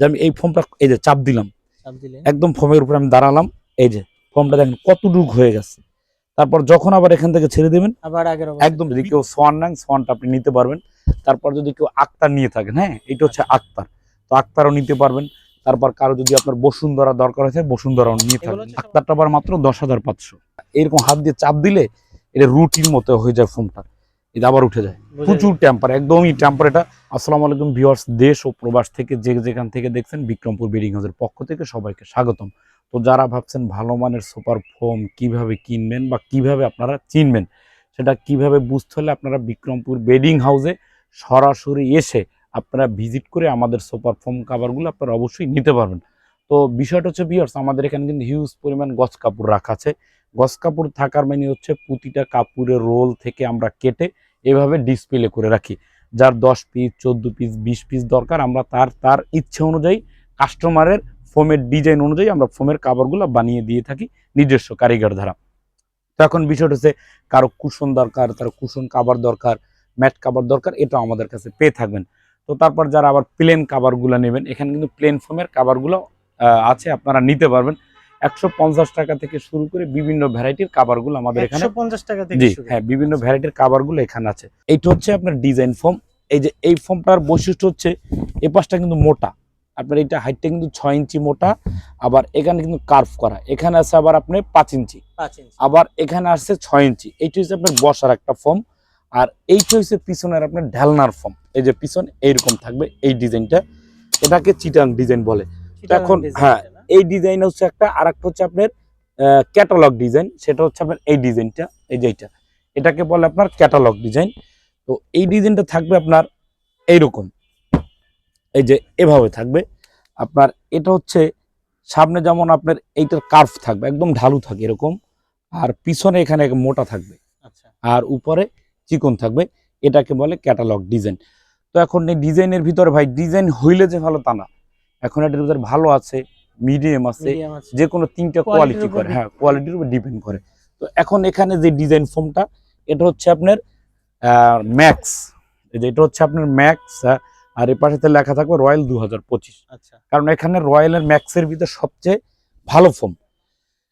যে আমি এই ফোমটা এই যে চাপ দিলাম একদম ফোমের উপরে আমি দাঁড়ালাম এই যে ফোমটা দেখেন কতটুক হয়ে গেছে। তারপর যখন আবার এখান থেকে ছেড়ে দেবেন আবার আগের একদম যদি কেউ সোয়ান নেন সোয়ানটা আপনি নিতে পারবেন। তারপর যদি কেউ আক্তার নিয়ে থাকেন হ্যাঁ এটা হচ্ছে আক্তার। তো আক্তারও নিতে পারবেন। তারপর কারও যদি আপনার বসুন্ধরা দরকার হয়েছে বসুন্ধরাও নিয়ে থাকবেন। আক্তারটা আবার মাত্র দশ হাজার পাঁচশো। এরকম হাত দিয়ে চাপ দিলে এটা রুটির মতো হয়ে যায় ফোনটা এটা আবার উঠে যায়। প্রচুর টেম্পার একদমই টেম্পার এটা। আসসালামু আলাইকুম ভিউয়ার্স দেশ ও প্রবাস থেকে যে যেখান থেকে দেখছেন বিক্রমপুর বিডিং হাউসের পক্ষ থেকে সবাইকে স্বাগতম। তো যারা ভাবছেন ভালো মানের সুপার ফোম কীভাবে কিনবেন বা কীভাবে আপনারা চিনবেন সেটা কীভাবে বুঝতে হলে আপনারা বিক্রমপুর বেডিং হাউসে সরাসরি এসে আপনারা ভিজিট করে আমাদের সুপার ফোম কাভারগুলো আপনারা অবশ্যই নিতে পারবেন। তো বিষয়টা হচ্ছে ভিউয়ার্স আমাদের এখানে কিন্তু হিউজ পরিমাণ গছ কাপড় রাখা আছে। গছ কাপড় থাকার মানে হচ্ছে প্রতিটা কাপড়ের রোল থেকে আমরা কেটে এভাবে ডিসপ্লে করে রাখি। যার দশ পিস চোদ্দ পিস বিশ পিস দরকার, আমরা তার তার ইচ্ছে অনুযায়ী কাস্টমারের ফোমের ডিজাইন অনুযায়ী আমরা ফোমের কাভারগুলো বানিয়ে দিয়ে থাকি নিজস্ব কারিগর দ্বারা। তো এখন বিষয়টা হচ্ছে, কারও কুশন দরকার তার কুশন কাভার দরকার, ম্যাট কাভার দরকার এটা আমাদের কাছে পেয়ে থাকবেন। তো তারপর যারা আবার প্লেন কাবারগুলো নেবেন, এখানে কিন্তু প্লেন ফোমের কাভারগুলো আছে আপনারা নিতে পারবেন। একশো পঞ্চাশ টাকা থেকে শুরু করে বিভিন্ন ভ্যারাইটির কাভারগুলো আমাদের এখানে। পঞ্চাশ টাকা থেকে জি হ্যাঁ বিভিন্ন ভ্যারাইটির কাভারগুলো এখানে আছে। এইটা হচ্ছে আপনার ডিজাইন ফর্ম এই যে এই ফর্মটার বৈশিষ্ট্য হচ্ছে এই পাশটা কিন্তু মোটা। আপনার এটা হাইটটা কিন্তু ছয় ইঞ্চি মোটা আবার এখানে কিন্তু কার্ভ করা। এখানে আছে আবার আপনি পাঁচ ইঞ্চি। আবার এখানে আসছে ছয় ইঞ্চি। এইটা হচ্ছে আপনার বসার একটা ফর্ম আর এইটা হচ্ছে পিছনের আপনার ঢালনার ফর্ম এই যে পিছন এইরকম থাকবে এই ডিজাইনটা এটাকে চিটাং ডিজাইন বলে। এখন, হ্যাঁ? এই ডিজাইন হচ্ছে একটা আর একটা হচ্ছে আপনার ক্যাটালগ ডিজাইন সেটা হচ্ছে আপনার এই ডিজাইনটা এই যে এইটা। এটাকে বলে আপনার ক্যাটালগ ডিজাইন তো এই ডিজাইনটা থাকবে আপনার এইরকম। এই যে এভাবে থাকবে। আপনার এটা হচ্ছে সামনে যেমন আপনার এইটার কার্ভ থাকবে একদম ঢালু থাকে এরকম আর পিছনে এখানে এক মোটা থাকবে। আচ্ছা। আর উপরে চিকন থাকবে। এটাকে বলে ক্যাটালগ ডিজাইন তো এখন এই ডিজাইনের ভিতরে ভাই ডিজাইন হইলে যে ভালো তা না। এখন এটার ভিতরে ভালো আছে মিডিয়াম আছে যে কোনো তিনটা কোয়ালিটি করে হ্যাঁ কোয়ালিটির উপর ডিপেন্ড করে। তো এখন এখানে যে ডিজাইন ফোমটা এটা হচ্ছে আপনার ম্যাক্স এটা হচ্ছে আপনার ম্যাক্স আর এর পাশে লেখা থাকবে রয়্যাল দু হাজার পঁচিশ। আচ্ছা। কারণ এখানে রয়্যাল রয়্যালের ম্যাক্সের ভিতর সবচেয়ে ভালো ফোম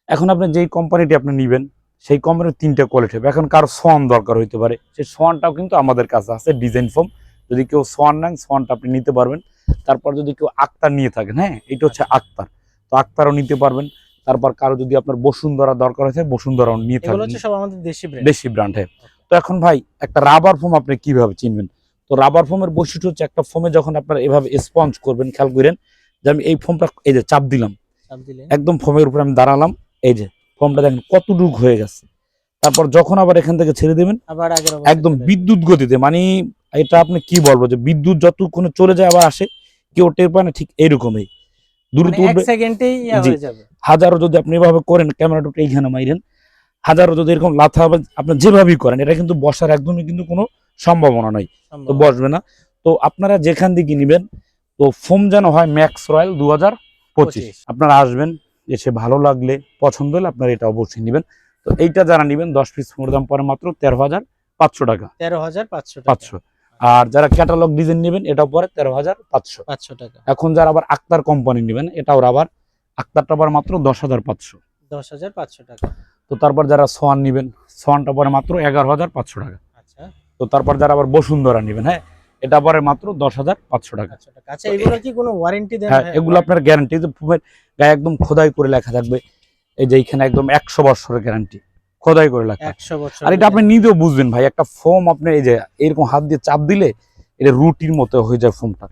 এখন আপনি যেই কোম্পানিটি আপনি নেবেন সেই কোম্পানির তিনটা কোয়ালিটি হবে। এখন কারও সোয়ান দরকার হইতে পারে। সেই সোয়ানটাও কিন্তু আমাদের কাছে আছে ডিজাইন ফোম যদি কেউ সোয়ান নেন সোয়ানটা আপনি নিতে পারবেন। তারপর যদি কেউ আক্তার নিয়ে থাকেন হ্যাঁ? এটা হচ্ছে আক্তার। তো আক্তারও নিতে পারবেন। তারপর কারও যদি আপনার বসুন্ধরা দরকার হয়েছে বসুন্ধরাও নিয়ে থাকবেন সব আমাদের দেশি ব্র্যান্ড দেশি ব্র্যান্ড হ্যাঁ। তো এখন ভাই একটা রাবার ফোম আপনি কীভাবে চিনবেন? তো রাবার ফোমের বৈশিষ্ট্য হচ্ছে একটা ফোমে যখন আপনার এভাবে স্পঞ্জ করবেন খেয়াল করেন যে আমি এই ফোমটা এই যে চাপ দিলাম। একদম ফোমের উপরে আমি দাঁড়ালাম এই যে ফোমটা দেখেন কতটুক হয়ে গেছে। তারপর যখন আবার এখান থেকে ছেড়ে দেবেন আবার একদম বিদ্যুৎ গতিতে মানে এটা আপনি কি বলব যে বিদ্যুৎ যতক্ষণে চলে যায় আবার আসে কেউ টের পায় না ঠিক এইরকমই। দ্রুত মানে এক সেকেন্ডেই যাবে। হাজারো যদি আপনি এভাবে করেন ক্যামেরাটা এইখানে মাইরেন হাজারো যদি এরকম লাথা আপনি যেভাবেই করেন এটা কিন্তু বসার একদমই কিন্তু কোনো সম্ভাবনা নাই। তো বসবে না। তো আপনারা যেখান থেকে নেবেন তো ফোম যেন হয় ম্যাক্স রয়্যাল দু হাজার পঁচিশ। আপনারা আসবেন এসে ভালো লাগলে পছন্দ হলে আপনারা এটা অবশ্যই নেবেন। তো এইটা যারা নেবেন দশ পিস ফোর দাম পরে মাত্র তেরো হাজার পাঁচশো টাকা। তেরো হাজার পাঁচশো পাঁচশো। আর যারা ক্যাটালগ ডিজাইন নেবেন এটা পরে তেরো হাজার পাঁচশো। পাঁচশো টাকা। এখন যারা আবার আক্তার কোম্পানি নেবেন এটাও আবার আক্তারটা আবার মাত্র দশ হাজার পাঁচশো। দশ হাজার পাঁচশো টাকা। তো তারপর যারা সোয়ান নেবেন সোয়ানটা পরে মাত্র এগারো হাজার পাঁচশো টাকা। আচ্ছা। তো তারপর যারা আবার বসুন্ধরা নেবেন হ্যাঁ এটা পরে মাত্র দশ হাজার পাঁচশো টাকা। আচ্ছা এগুলো কি কোনো ওয়ারেন্টি দেন? হ্যাঁ এগুলো আপনার গ্যারান্টি গায়ে একদম খোদাই করে লেখা থাকবে এই যে এইখানে একদম একশো বছরের গ্যারান্টি খোদাই করে বছর আর এটা আপনি নিজেও বুঝবেন ভাই একটা ফোম আপনি এই যে এরকম হাত দিয়ে চাপ দিলে এটা রুটির মতো হয়ে যায় ফোমটা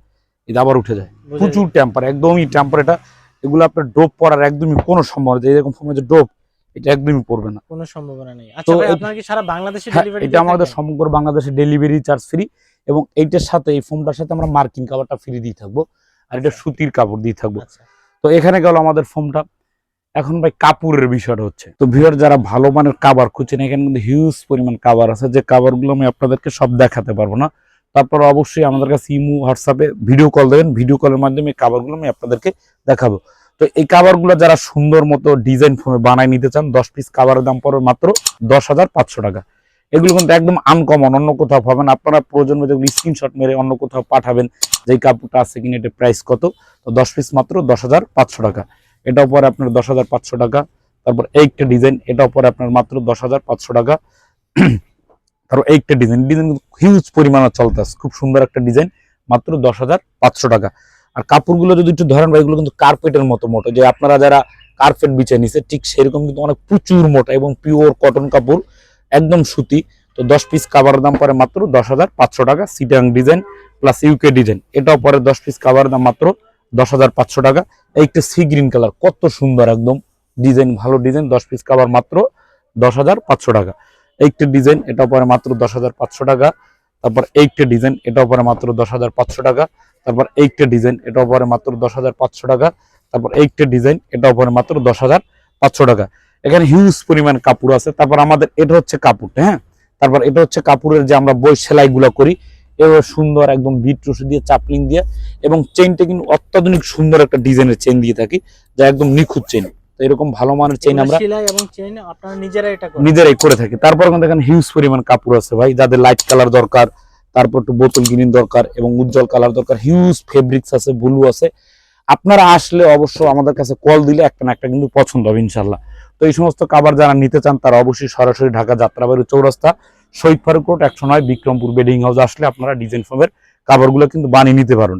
এটা আবার উঠে যায়। প্রচুর টেম্পার একদমই টেম্পার এটা এগুলো আপনার ডোপ পড়ার একদমই কোনো সম্ভাবনা। এরকম ফোমের যে ডোপ এটা একদমই পড়বে না। কোনো সম্ভাবনা নেই। আচ্ছা ভাই আপনার কি সারা বাংলাদেশে হ্যাঁ, ডেলিভারি এটা আমাদের সমগ্র বাংলাদেশে ডেলিভারি চার্জ ফ্রি এবং এইটার সাথে এই ফোমটার সাথে আমরা মার্কিং কাভারটা ফ্রি দিয়ে থাকব। আর এটা আচ্ছা। সুতির কাপড় দিয়ে থাকব। আচ্ছা। তো এখানে গেল আমাদের ফোমটা এখন ভাই কাপড়ের বিষয়টা হচ্ছে। তো ভিউয়ার যারা ভালো মানের কাবার খুঁজছেন, এখানে কিন্তু হিউজ পরিমাণ কাবার আছে। যে কাবারগুলো আমি আপনাদেরকে সব দেখাতে পারব না। তারপর অবশ্যই আমাদের কাছে ইমু হোয়াটসঅ্যাপে ভিডিও কল দেবেন। ভিডিও কলের মাধ্যমে কাবারগুলো আমি আপনাদেরকে দেখাবো। তো এই কাবারগুলো যারা সুন্দর মতো ডিজাইন ফর্মে বানায় নিতে চান, দশ পিস কাবারের দাম পড়বে মাত্র দশ হাজার পাঁচশো টাকা। এগুলো কিন্তু একদম আনকমন অন্য কোথাও পাবেন। আপনারা প্রয়োজন মতো স্ক্রিনশট মেরে অন্য কোথাও পাঠাবেন যে কাপড়টা আছে কিনা এটা প্রাইস কত? তো দশ পিস মাত্র দশ হাজার পাঁচশো টাকা। এটাও পরে আপনার দশ হাজার পাঁচশো টাকা। তারপর এইটা ডিজাইন, এটাও পরে আপনার মাত্র দশ হাজার পাঁচশো টাকা। তারপর এইটা ডিজাইন ডিজাইন হিউজ পরিমাণে চলতেছে খুব সুন্দর একটা ডিজাইন, মাত্র দশ হাজার পাঁচশো টাকা। আর কাপড়গুলো যদি একটু ধরেন ভাই, এগুলো কিন্তু কার্পেটের মতো মোটো। যে আপনারা যারা কার্পেট বিছে নিছে, ঠিক সেরকম কিন্তু অনেক প্রচুর মোটা এবং পিওর কটন কাপড়, একদম সুতি। তো দশ পিস কাভারের দাম পরে মাত্র দশ হাজার পাঁচশো টাকা। সিটাং ডিজাইন প্লাস ইউকে ডিজাইন এটাও পরে দশ পিস কাভারের দাম মাত্র দশ হাজার পাঁচশো টাকা। এইটা সি গ্রিন কালার কত সুন্দর একদম। ডিজাইন ভালো ডিজাইন দশ পিস কাভার মাত্র দশ হাজার পাঁচশো টাকা। এইটা ডিজাইন এটা পরে মাত্র দশ হাজার পাঁচশো টাকা। তারপর এইটা ডিজাইন এটাও পরে মাত্র দশ হাজার পাঁচশো টাকা। তারপর এইটা ডিজাইন এটাও পরে মাত্র দশ হাজার পাঁচশো টাকা। তারপর এইটা ডিজাইন এটাও পরে মাত্র দশ হাজার পাঁচশো টাকা। এখানে হিউজ পরিমাণ কাপড় আছে। তারপর আমাদের, এটা হচ্ছে কাপড় হ্যাঁ? তারপর এটা হচ্ছে কাপড়ের যে আমরা বই সেলাইগুলো করি এবার সুন্দর একদম বিট রশি দিয়ে চাপলিং দিয়ে এবং চেইনটা কিন্তু অত্যাধুনিক সুন্দর একটা ডিজাইনের চেইন দিয়ে থাকি যা একদম নিখুঁত চেইন তো এরকম ভালো মানের চেইন আমরা সেলাই এবং চেইন আপনারা নিজেরা এটা করেন। নিজেরাই করে থাকি। তারপর এখানে হিউজ পরিমাণ কাপড় আছে ভাই যাদের লাইট কালার দরকার তারপর একটু বোতল গ্রিন দরকার এবং উজ্জ্বল কালার দরকার হিউজ ফেব্রিক্স আছে ব্লু আছে। আপনারা আসলে অবশ্য আমাদের কাছে কল দিলে একটা না একটা কিন্তু পছন্দ হবে ইনশাল্লাহ। তো এই সমস্ত কাবার যারা নিতে চান তারা অবশ্যই সরাসরি ঢাকা যাত্রাবাড়ি চৌরাস্তা শহীদ ফারুক রোড একশো নয়, বিক্রমপুর বেডিং হাউস। আসলে আপনারা ডিজাইন ফর্মের কাভারগুলো কিন্তু বানিয়ে নিতে পারেন।